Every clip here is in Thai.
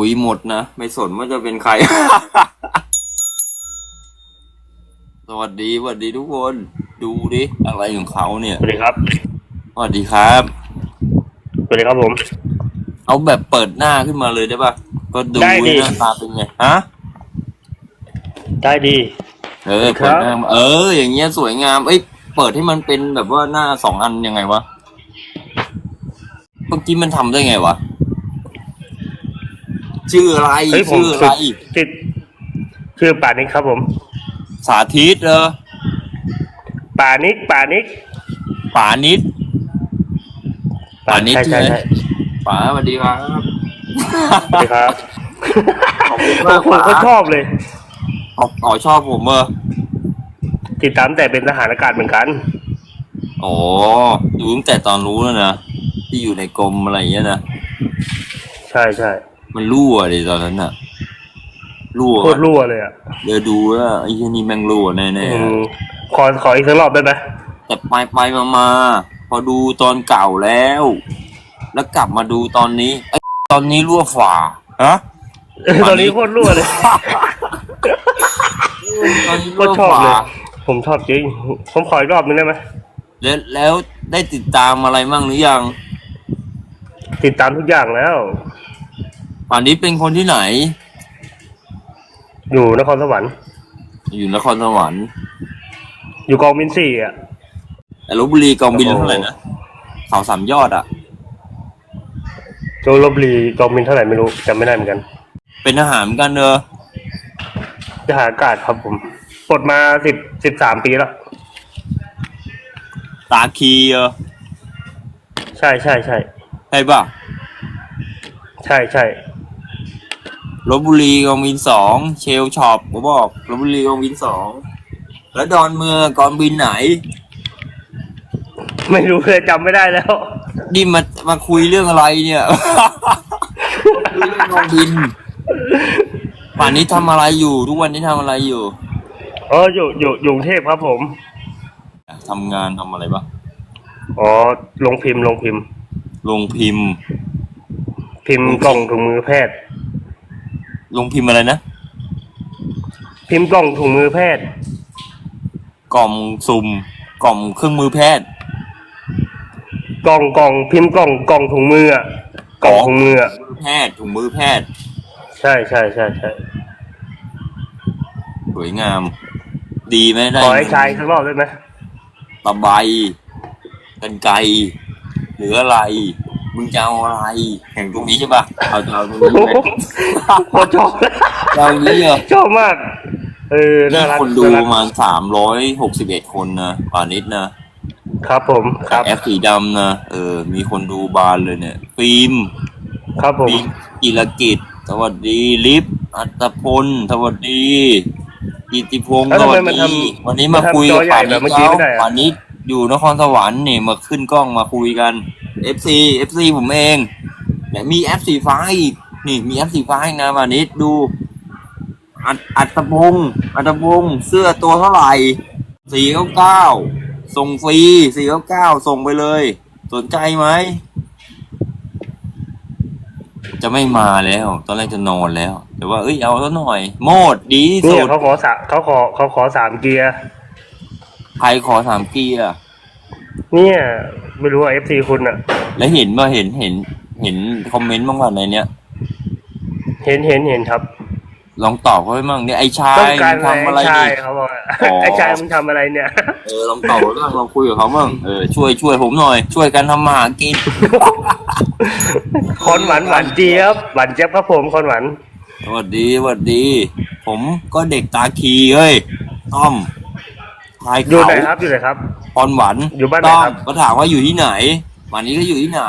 คุยหมดนะ ไม่สนว่าจะเป็นใคร สวัสดีสวัสดีทุกคน ดูดิอะไรของเขาเนี่ย สวัสดีครับ สวัสดีครับ สวัสดีครับผม เอาแบบเปิดหน้าขึ้นมาเลยได้ปะก็ดูได้ดิ หน้าตาเป็นไงฮะ ได้ดี เออครัเปิดบ หน้ามาเออ อย่างเงี้ยสวยงาม เอ้ยเปิดให้มันเป็นแบบว่าหน้าสองอันยังไงวะเมื่อกี้มันทำได้ไงวะ ชื่ออะไรเฮ้ยผมชื่ออะไร ติดชื่อป่านิกครับผม สาธิตเออป่านิกป่านิกป่านิดป่านิดใช่ใช่ใช่ไหมใช่ป๋าสวัสดีครับ สวัสดีครับขอบคุณผมมากผมป๋าก็ชอบเลย อ๋ออ๋อชอบผมเออติดตามแต่เป็นทหารอากาศเหมือนกัน อ๋อดูตั้งแต่ตอนรู้แล้วนะที่อยู่ในกรมอะไรอย่างเงี้ยนะ ใช่ใช่ มันรั่วเลยตอนนั้นน่ะรั่วโคตรรั่วเลยอะเดี๋ยวดูว่าไอ้ที่นี่แม่งรั่วแน่อืมขอขออีกสักรอบได้ไหมๆแต่ไปไปมามาพอดูตอนเก่าแล้ว แล้วกลับมาดูตอนนี้ไอ้ตอนนี้รั่วฝ่าฮะเออตอนนี้โคตรรั่วเลย ตอนนี้โครั่ตวรชอบเลฝ่ายผมชอบจริง ผมขออีกรอบนึงได้ไหมแล้วแล้วได้ติดตามอะไรมั่งหรือยัง ติดตามทุกอย่างแล้ว ป่านนี้เป็นคนที่ไหน อยู่นครสวรรค์ อยู่นครสวรรค์ อยู่กองบินสี่อะแต่ลบบุรีกองบินโอ้โหเท่าไหร่นะเขาสามยอดอะโจลบบุรีกองบินเท่าไหร่ไม่รู้จำไม่ได้เหมือนกัน เป็นทหารเหมือนกันเนอะทหารอากาศครับผมปลดมาสิบสิบสามปีแล้ว ตาคีเออใช่ใช่ใช่ใช่ป่ะ ใช่ใช่ ลบบุรีกองบินสองเชลช็อปผมบอกลบบุรีกองบินสองแล้วดอนเมืองกองบินไหน ไม่รู้เลยจำไม่ได้แล้วนี่มามาคุยเรื่องอะไรเนี่ยคุยเรื่องกองบินป่านนี้ทำอะไรอยู่ ทุกวันนี้ทำอะไรอยู่อ๋ออยู่อยู่อยู่กรุงเทพครับผมทำงานทำอะไรปะอ๋อลงพิมพ์ลงพิมพ์ ลงพิมพ์ พิมพ์กล่องถุงมือแพทย์ ลงพิมพ์อะไรนะ พิมพ์กล่องถุงมือแพทย์ กล่องสุ่ม กล่องเครื่องมือแพทย์ กล่องกล่องพิมพ์กล่องกล่องถุงมืออะกล่องถุงมืออะแพทย์ถุงมือแพทย์ ใช่ใช่ใช่ใช่สวยงาม ดีไหมได้ขอให้ชายสักรอบได้ไหมตะไบกันไกรหรืออะไร มึงจะเอาอะไรแข่งตรงนี้ใช่ปะเอาจะเอาตรงนี้โอ้ไหมโหโคตรชอบจะเอาตรงนี้เหรอชอบมาก เออน่านี่รักคนดูน่าปรักระมาณสามร้อยหกสิบเอ็ดคนนะป่านิดนะครับผมครับ แอปสีดำนะเออ มีคนดูบานเลยเนี่ยฟิล์มครับผมฟิล์มกิรกิจ สวัสดีลิฟอัตพลสวัสดีกิติพงศ์แล้วสทำไมวัสมันดีทำวันนี้มามันทำคุยกับจอใหญ่ป่าแบนิบดเมื่อกี้เขาไม่ได้อะ ป่านิดอยู่นครสวรรค์นี่มาขึ้นกล้องมาคุยกัน FC FC ผมเองเนี่ยมีแอปสีฟ้าอีกนี่มีแอปสีฟ้าอีกนะป่านิดดูอัดอัตพงศ์อัตพงศ์เสื้อตัวเท่าไหร่สี่เก้าเก้าส่งฟรีสี่เก้าเก้าส่งไปเลย สนใจไหม จะไม่มาแล้ว ตอนแรกจะนอนแล้ว แต่ว่าเอ้ยเอาแล้วหน่อย โมดดีที่เนี่สุยดเขาขอสามเขาขอเขาขอสามเกียร์ใครขอสามเกียร์ เนี่ย ไม่รู้ว่าเอฟซีคุณอะแล้วเห็นมาเห็นเห็น เห็นคอมเมนต์บ้างว่าในเนี้ยเห็นเห็นเห็นครับลองตอบเขาให้มั่งเนี่ยไอ้ชาต้องยการมึงอะไรทำอะไรไอ้ชายนี่เขาบอกอ๋อ ไอ้ชายมึงทำอะไรเนี่ย เออลองตอบเขาบ้างลองคุยกับเขาบ้างเออช่วยช่วยผมหน่อย ช่วยกันทำมาหากินคอนหวานหวานเจี๊ยบหวานเจี๊ยบครับผมคอนหวานสวัสดีสวัสดี ผมก็เด็กตาคีเฮ้ยต้อม พายอยู่เขาไหนครับอยู่ไหนครับ พรหวันอยู่บ้านไหนต้อมครับ ก็ถามว่าอยู่ที่ไหนป่านนี้ก็อยู่ที่ไหน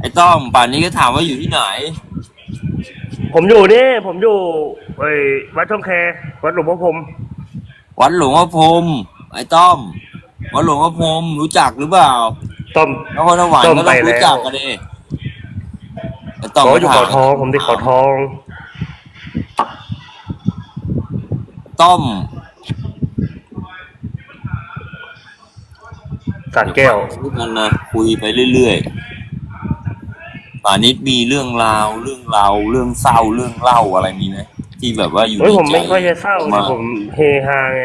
ไอ้ต้อมป่านนี้ก็ถามว่าอยู่ที่ไหน ผมอยู่นี่ ผมอยู่ไอ้วัดช่องแควัดหลวงพ่อพรหมวัดหลวงพ่อพรหมไอ้ต้อม วัดหลวงพ่อพรหมรู้จักหรือเปล่าต้มนครสวรรค์ต้มก็ไปต้องรู้แล้วจักกันดิไอ้ต้อมอ๋อก็อยู่ถาเขามทอง ผมที่เขาทอง ต้อม สารแก้วพูดกันนะคุยไปเรื่อยป่านิดมีเรื่องราวเรื่องราวเรื่องเศร้าเรื่องเล่าอะไรมีไหมที่แบบว่าอยู่เฮ้ยในผมใจไม่ค่อยจะเศร้ามาผมเฮฮาไง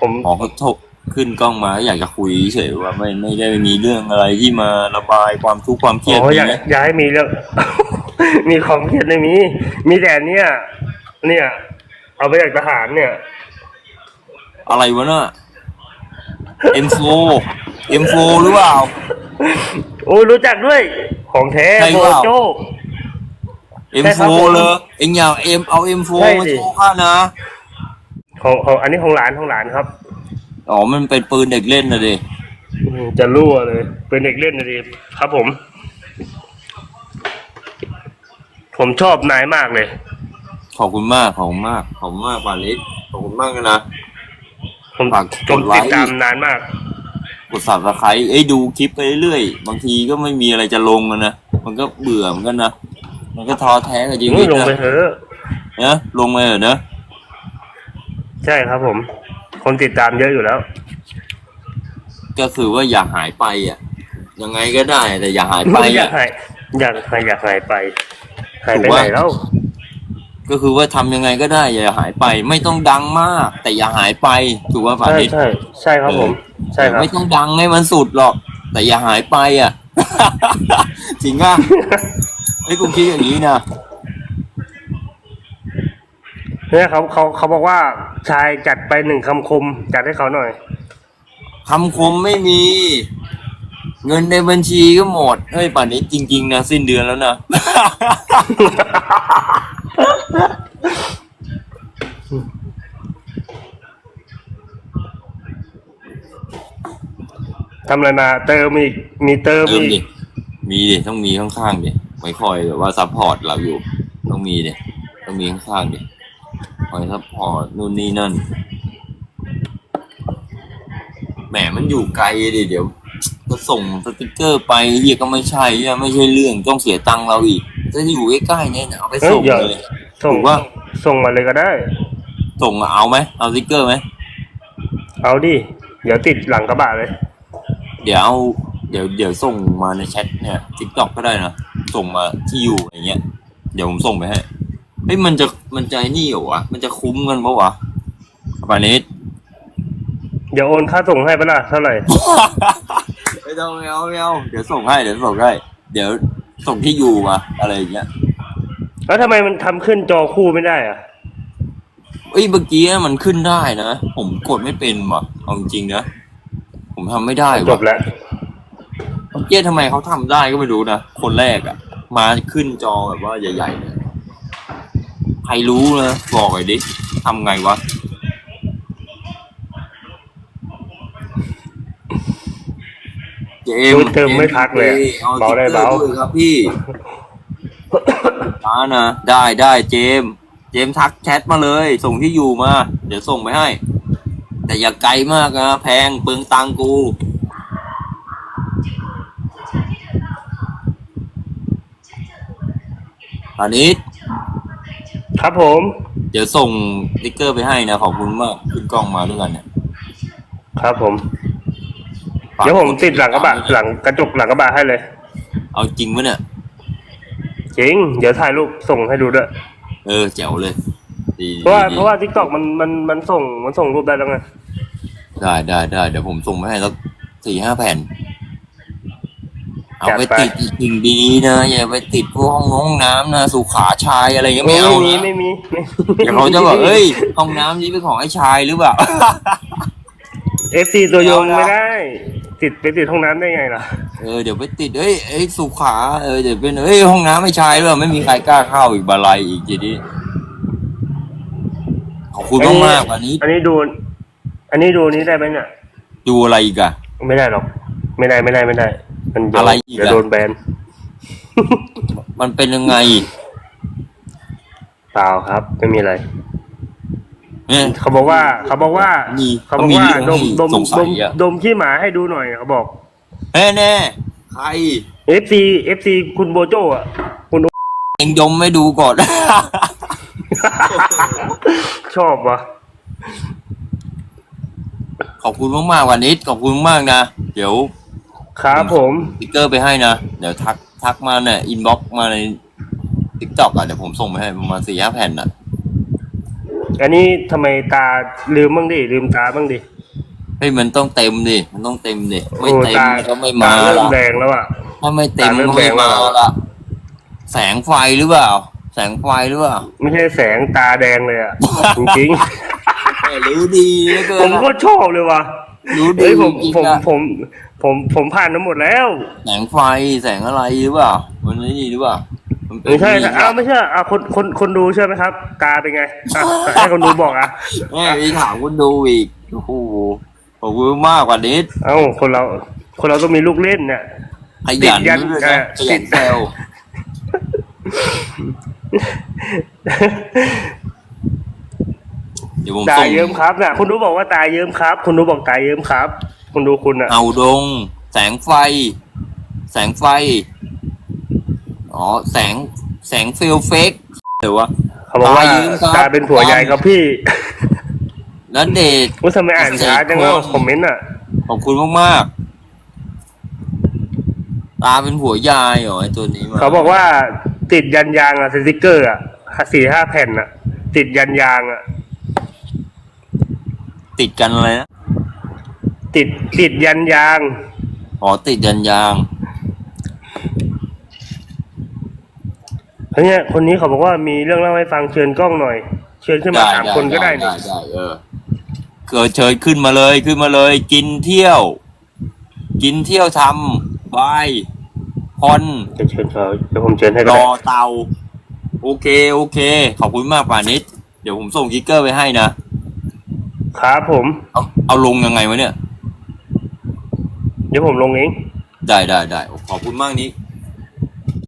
ผมอ๋อเขาโทรขึ้นกล้องมาอยากจะคุยเฉยๆว่าไม่ไม่ได้มีเรื่องอะไรที่มาระบายความทุกข์ความเครียดโอ้มีอยากไหมอยากให้มีเรื่องมีความเครียดไม่มีมีแต่เนี่ยเนี่ย เอาไปจากทหารเนี่ย อะไรวะเน่ะ M4 M4 หรือเปล่า โอ้ยรู้จักด้วย ของแท้ใช่โมเปล่า โจใช่ค M4 รับผมเลยเอ็งอยากเอ็มเอา M4 ใช่มาดิ โชว์ข้านะของของอันนี้ของหลานของหลานครับอ๋อมันเป็นปืนเด็กเล่นนะดิอืมจะรั่วเลย เป็นเด็กเล่นนะดีครับผม ผมชอบนายมากเลย ขอบคุณมากขอบคุณมากขอบคุณมากป่านิดขอบคุณมากนะ ผมฝากกผมดไลติค์ ดตามนานมาก กดสับสไครต์เอ้ยดูคลิปไปเรื่อยๆบางทีก็ไม่มีอะไรจะลงอะนะมันก็เบื่อเหมือนกันนะมันก็ท้อแท้กับชีอุ้วิยตลงไปนะเถอะนะลงไปเถอะนะใช่ครับผม คนติดตามเยอะอยู่แล้ว ก็คือว่าอย่าหายไปอะ ยังไงก็ได้แต่อย่าหายไปอยาอะกหายอยากหายอยากหายไป หายไปถูกไหนว่า แล้ว ก็คือว่าทำยังไงก็ได้ อย่าหายไป ไม่ต้องดังมาก แต่อย่าหายไปถูกว่าป่าใช่นิดใช่ใช่ครับผม ใช่ครับ ไม่ต้องดังให้มันสุดหรอก แต่อย่าหายไปอะ จริงป่ะไอ้ยกูคิดอย่างนี้นะเนี่ยเขาเขาเขาบอกว่าชายจัดไปหนึ่งคำคม จัดให้เขาหน่อย คำคมไม่มี เงินในบัญชีก็หมดเฮ้ยป่านนี้จริง ๆ นะ สิ้นเดือนแล้วนะ ทำอะไรมาเติมอีกมีเติมเติมอีดิกมีดิต้องมีข้างๆดิไว้คอยแบบว่าซัพพอร์ตเราอยู่ ต้องมีดิต้องมีข้างๆดิคอยซัพพอร์ตนู่นนี่นั่นแหมมันอยู่ไกลดิเดี๋ยวก็ส่งสติกเกอร์ไปเฮียก็ไม่ใช่อะไม่ใช่เรื่องต้องเสียตังค์เราอีกจะอยู่ใกล้ๆเนี่ยเอาไปเฮ้ยส่งอย่าเลยส่งถูกว่าส่งมาเลยก็ได้ ส่งอะเอาไหมเอาสติกเกอร์ไหมเอาดิเดี๋ยวติดหลังกระบะเลย เดี๋ยวเอาเดี๋ยวเดี๋ยวส่งมาในแชทเนี่ยทิกตอกก็ได้นะ ส่งมาที่อยู่อะไรเงี้ย เดี๋ยวผมส่งไปให้เฮ้ยมันจะมันจะไอ้นี่เหรอวะ มันจะคุ้มกันปะวะปานิดเดี๋ยวโอนค่าส่งให้ปะล่ะเท่าไหร่ ไม่ต้องไม่เอาไม่เอาเดี๋ยวส่งให้เดี๋ยวส่งให้เดี๋ยวส่งที่อยู่มาอะไรอย่างเงี้ยแล้วทำไมมันทำขึ้นจอคู่ไม่ได้อะเอ้ยเมื่อกี้มันขึ้นได้นะ ผมกดไม่เป็นว่ะเอาจริงๆนะ ผมทำไม่ได้จว่ะบแล้วเมื่อกี้ทำไมเขาทำได้ก็ไม่รู้นะ คนแรกอะ่ะมาขึ้นจอแบบว่าใหญ่ๆเลยใครรู้นะบอกหน่อยดิทำไงวะ เจมพูดเติมไม่พักเลยอะเอาเบาได้ติ๊กกอร์เบาด้วยครับพี่ ช้านะได้ได้เจมส์เจมส์ทักแชทมาเลย ส่งที่อยู่มา เดี๋ยวส่งไปให้ แต่อย่าไกลมากนะแพงเปลืองตังค์กูอันนี้ครับผม เดี๋ยวส่งสติ๊กเกอร์ไปให้นะ ขอบคุณมากขึ้นกล้องมาด้วยกันเนี่ย ครับผมฝากเดี๋ยวผมติดหลังกระบะหลังกระจกหลังกระบะให้เลย เอาจริงปะเนี่ย จริง เดี๋ยวถ่ายรูปส่งให้ดูด้วย เออแจ๋วเลย ดีเพราะว่าดีเพราะว่าทิกตอกมันมันมันส่งมันส่งรูปได้แล้วไงได้ได้ได้เดี๋ยวผมส่งไปให้สักสี่ห้าแผ่น เอาไปติดอีกสิ่งดีๆนะ อย่าไปติดพวกห้องน้องน้ำนะ สุขาชายอะไรเงี้ยไม่เอามีนะไม่มีไม่มีเดี๋ยวเขาจะบอกเอ้ยห้องน้ำนี้เป็นของไอ้ชายหรือเปล่า เอฟซีตัวยงไม่เอานะไม่ได้ ติดไปติดห้องน้ำได้ไงล่ะเออเดี๋ยวไปติดเอ้ยเอ้ยสุขาเออเดี๋ยวเป็นเอ้ยห้องน้ำไม่ชายหรือเปล่าไม่มีใครกล้าเข้าอีกบาลัยอีกทีนี้ขอบ คุณมากมากๆวันนี้ อันนี้ดู อันนี้ดูนี้ได้ไหมเนี่ยดูอะไรอีกอะไม่ได้หรอก ไม่ได้ไม่ได้ไม่ได้ มันเดี๋ยวอะไรอีกอะเดี๋ยวโดนแบน มันเป็นยังไงเปล่าครับไม่มีอะไรเนี่ยเขาบอกว่าเขาบอกว่ามีเขาบอกว่าเขามีเรื่ดองมให้ดมสงสัดยมอะดมขี้หมาให้ดูหน่อยเขาบอกแน่แน่ใครเอฟซีเอฟซีคุณโบโจอะคุณเองดมไม่ดูก่อน ชอบวะขอบคุณมากๆวันนี้ขอบคุณมากนะ เดี๋ยวครับผมสติ๊กเกอร์ไปให้นะ เดี๋ยวทักทักทักมาเนี่ยอินบ็อกมาในทิกตอกอะเดี๋ยวผมส่งไปให้ประมาณสี่ห้าแผ่นอะ อันนี้ทำไมตาลืมบ้างดิลืมตาบ้างดิเฮ้ยมันต้องเต็มดิมันต้องเต็มดิไม่โอ้เต็มตาก็ไม่มาตเริ่มละแดงแล้วอะถ้าไม่เต็มตาเริ่ก็มไม่แดงแล้มาวละแสงไฟหรือเปล่า แสงไฟหรือเปล่า ไม่ใช่แสงตาแดงเลยอะ จริงเฮ้ยรู้ดีเหลือเกิๆผมนก็ชอบเลยว่ะรู้ดีเฮ้ยผมจริงผมๆอะผมผมผมผ่านมาหมดแล้ว แสงไฟแสงอะไรหรือเปล่ามันนี่หรือเปล่ามันเป็นไม่ใช่นี่อ้าวไม่ใช่อะคนคนคนดูใช่ไหมครับ ตาเป็นไงอะให้คนดูบอกอะแม่มีถามคุณดูอีกโอ้โหขอบคุณมากกว่านี้เอ้าคนเรา คนเราต้องมีลูกเล่นเนี่ยขยันติดยันด้วยเอ่นะอขยันติดแซว เดี๋ยวผมตาส่งเยิ้มครับน่ะ คุณดูบอกว่าตาเยิ้มครับ คุณดูบอกตาเยิ้มครับ คุณดูคุณอะ เอาดง แสงไฟ แสงไฟ อ๋อ แสง แสงฟิลเฟกเดี๋ยววะ เขาบอกว่าตาเยิ้มครับ ตาเป็นผัวใหญ่ครับพี่แล้วเดช ว่าทำไมอ่านช้าจังว่าคอมเมนต์อะ ขอบคุณมาก ๆ ตาเป็นผัวยายเหรอไอตัวนี้มาเขาบอกว่า ติดยันยางอะสติกเกอร์อะสี่ห้าแผ่นอะติดยันยางอะติดกันอะไรนะติดติดยันยางอ๋อติดยันยางเขาเนี่ยคนนี้เขาบอกว่ามีเรื่องเล่าให้ฟังเชิญกล้องหน่อย เชิญขึ้นมาสามคนก็ได้นี่ได้ได้เออเกิดเชิญขึ้นมาเลยขึ้นมาเลย กินเที่ยว กินเที่ยวทำบาย คอนจะเชิญเขาเดี๋ยวผมเชิญให้ก็รได้อเตา โอเค โอเค ขอบคุณมากป่านิด เดี๋ยวผมส่งกิ๊กเกอร์ไปให้นะ ครับผม เอาเอาลงยังไงวะเนี่ย เดี๋ยวผมลงเอง ได้ได้ได้ขอบคุณมากนี้